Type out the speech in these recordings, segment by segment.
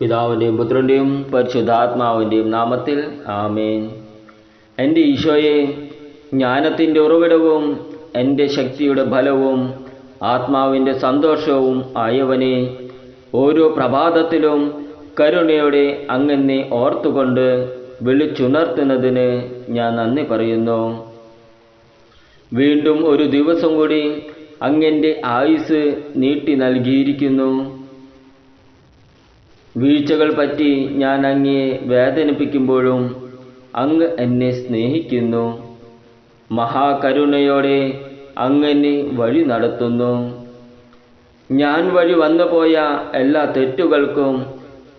പിതാവിന്റെയും പുത്രന്റെയും പരിശുദ്ധാത്മാവിന്റെയും നാമത്തിൽ ആമേൻ. എന്റെ ഈശോയെ ജ്ഞാനത്തിന്റെ ഉറവിടവും എന്റെ ശക്തിയുടെ ഫലവും ആത്മാവിന്റെ സന്തോഷവും ആയവനെ ഓരോ പ്രഭാതത്തിലും കരുണയോടെ അങ്ങനെ ഓർത്തുകൊണ്ട് വിളിച്ചുണർത്തുന്നതിന് ഞാൻ നന്ദി പറയുന്നു. വീണ്ടും ഒരു ദിവസം കൂടി അങ്ങന്റെ ആയുസ് നീട്ടി നൽകിയിരിക്കുന്നു. വീഴ്ചകൾ പറ്റി ഞാൻ അങ്ങയെ വേദനിപ്പിക്കുമ്പോഴും അങ്ങ് എന്നെ സ്നേഹിക്കുന്നു. മഹാകരുണയോടെ അങ്ങനെ വഴി നടത്തുന്നു. ഞാൻ വഴി വന്നുപോയ എല്ലാ തെറ്റുകൾക്കും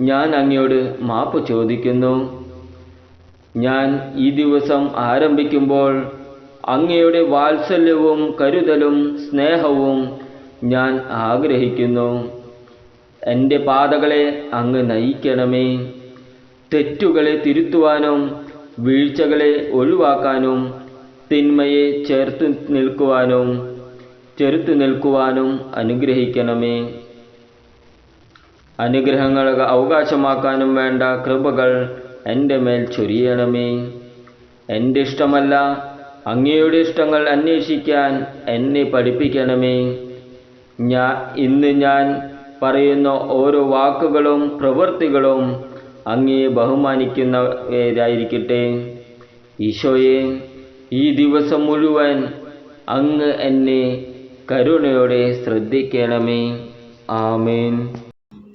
ഞാൻ അങ്ങയോട് മാപ്പ് ചോദിക്കുന്നു. ഞാൻ ഈ ദിവസം ആരംഭിക്കുമ്പോൾ അങ്ങയുടെ വാത്സല്യവും കരുതലും സ്നേഹവും ഞാൻ ആഗ്രഹിക്കുന്നു. എന്റെ പാതകളെ അങ്ങ് നയിക്കണമേ. തെറ്റുകളെ തിരുത്തുവാനും വീഴ്ചകളെ ഒഴിവാക്കാനും തിന്മയെ ചേർത്ത് നിൽക്കുവാനും ചെറുത്തു നിൽക്കുവാനും അനുഗ്രഹിക്കണമേ. അനുഗ്രഹങ്ങൾ അവകാശമാക്കാനും വേണ്ട കൃപകൾ എന്റെ മേൽ ചൊരിയണമേ. എന്റെ ഇഷ്ടമല്ല അങ്ങയുടെ ഇഷ്ടങ്ങൾ അന്വേഷിക്കാൻ എന്നെ പഠിപ്പിക്കണമേ. ഞാൻ ഇന്ന് ഞാൻ പറയുന്ന ഓരോ വാക്കുകളും പ്രവൃത്തികളും അങ്ങയെ ബഹുമാനിക്കുന്നവരായിരിക്കട്ടെ ഈശോയെ ഈ ദിവസം മുഴുവൻ അങ്ങ് എന്നെ കരുണയോടെ ശ്രദ്ധിക്കണമേ. ആമേൻ.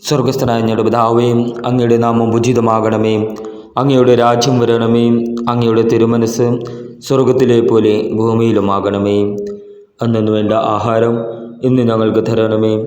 സ്വർഗസ്ഥനായ ഞങ്ങളുടെ പിതാവേ അങ്ങയുടെ നാമം ഉചിതമാകണമേ. അങ്ങയുടെ രാജ്യം വരണമേ. അങ്ങയുടെ തിരുമനസ് സ്വർഗത്തിലെ പോലെ ഭൂമിയിലുമാകണമേ. അന്നു വേണ്ട ആഹാരം ഇന്ന് ഞങ്ങൾക്ക് തരണമേ.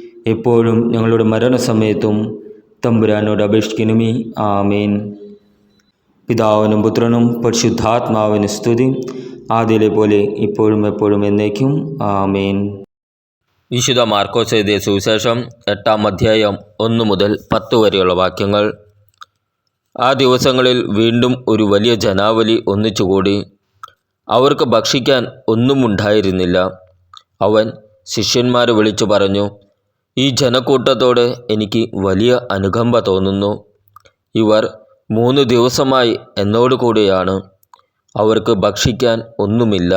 എപ്പോഴും ഞങ്ങളുടെ മരണസമയത്തും തമ്പുരാനോട് അപേക്ഷിക്കണമേ. ആമേൻ. പിതാവിനും പുത്രനും പരിശുദ്ധാത്മാവിന് സ്തുതി. ആദ്യയിലെ പോലെ ഇപ്പോഴും എപ്പോഴും എന്നേക്കും. ആമേൻ. വിശുദ്ധ മാർക്കോസ് എഴുതിയ സുവിശേഷം എട്ടാം അധ്യായം ഒന്ന് മുതൽ പത്ത് വരെയുള്ള വാക്യങ്ങൾ. ആ ദിവസങ്ങളിൽ വീണ്ടും ഒരു വലിയ ജനാവലി ഒന്നിച്ചുകൂടി. അവർക്ക് ഭക്ഷിക്കാൻ ഒന്നും ഉണ്ടായിരുന്നില്ല. അവൻ ശിഷ്യന്മാരെ വിളിച്ചു പറഞ്ഞു ഈ ജനക്കൂട്ടത്തോട് എനിക്ക് വലിയ അനുകമ്പ തോന്നുന്നു. ഇവർ മൂന്ന് ദിവസമായി എന്നോട് കൂടെയാണ്. അവർക്ക് ഭക്ഷിക്കാൻ ഒന്നുമില്ല.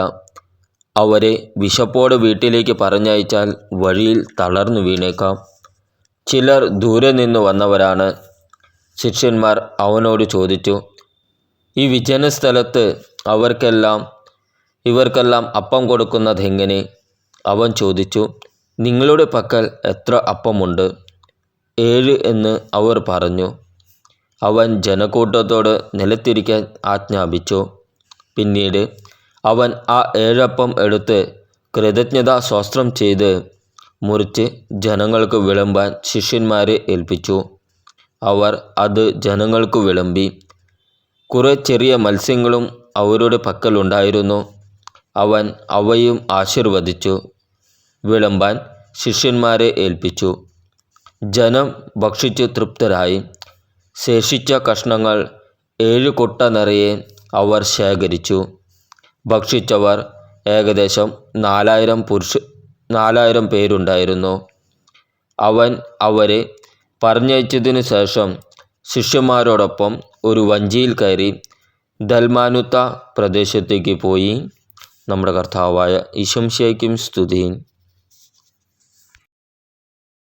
അവരെ വിശപ്പോടെ വീട്ടിലേക്ക് പറഞ്ഞയച്ചാൽ വഴിയിൽ തളർന്നു വീണേക്കാം. ചിലർ ദൂരെ നിന്ന് വന്നവരാണ്. ശിഷ്യന്മാർ അവനോട് ചോദിച്ചു ഈ വിജന സ്ഥലത്ത് അവർക്കെല്ലാം ഇവർക്കെല്ലാം അപ്പം കൊടുക്കുന്നതെങ്ങനെ? അവൻ ചോദിച്ചു നിങ്ങളുടെ പക്കൽ എത്ര അപ്പമുണ്ട്? ഏഴ് എന്ന് അവർ പറഞ്ഞു. അവൻ ജനക്കൂട്ടത്തോട് നിലത്തിരിക്കാൻ ആജ്ഞാപിച്ചു. പിന്നീട് അവൻ ആ ഏഴപ്പം എടുത്ത് കൃതജ്ഞതാ സ്വസ്ത്രം ചെയ്ത് മുറിച്ച് ജനങ്ങൾക്ക് വിളമ്പാൻ ശിഷ്യന്മാരെ ഏൽപ്പിച്ചു. അവർ അത് ജനങ്ങൾക്ക് വിളമ്പി. കുറേ ചെറിയ മത്സ്യങ്ങളും അവരുടെ പക്കലുണ്ടായിരുന്നു. അവൻ അവയും ആശീർവദിച്ചു. വിളമ്പാൻ ശിഷ്യന്മാരെ ഏൽപ്പിച്ചു. ജനം ഭക്ഷിച്ച് തൃപ്തരായി. ശേഷിച്ച കഷ്ണങ്ങൾ ഏഴ് കൊട്ട നിറയെ അവർ ശേഖരിച്ചു. ഭക്ഷിച്ചവർ ഏകദേശം നാലായിരം പുരുഷ നാലായിരം പേരുണ്ടായിരുന്നു. അവൻ അവരെ പറഞ്ഞയച്ചതിനു ശേഷം ശിഷ്യന്മാരോടൊപ്പം ഒരു വഞ്ചിയിൽ കയറി ദൽമാനുത്ത പ്രദേശത്തേക്ക് പോയി. നമ്മുടെ കർത്താവായ ഇശംശയ്ക്കും സ്തുതിയും.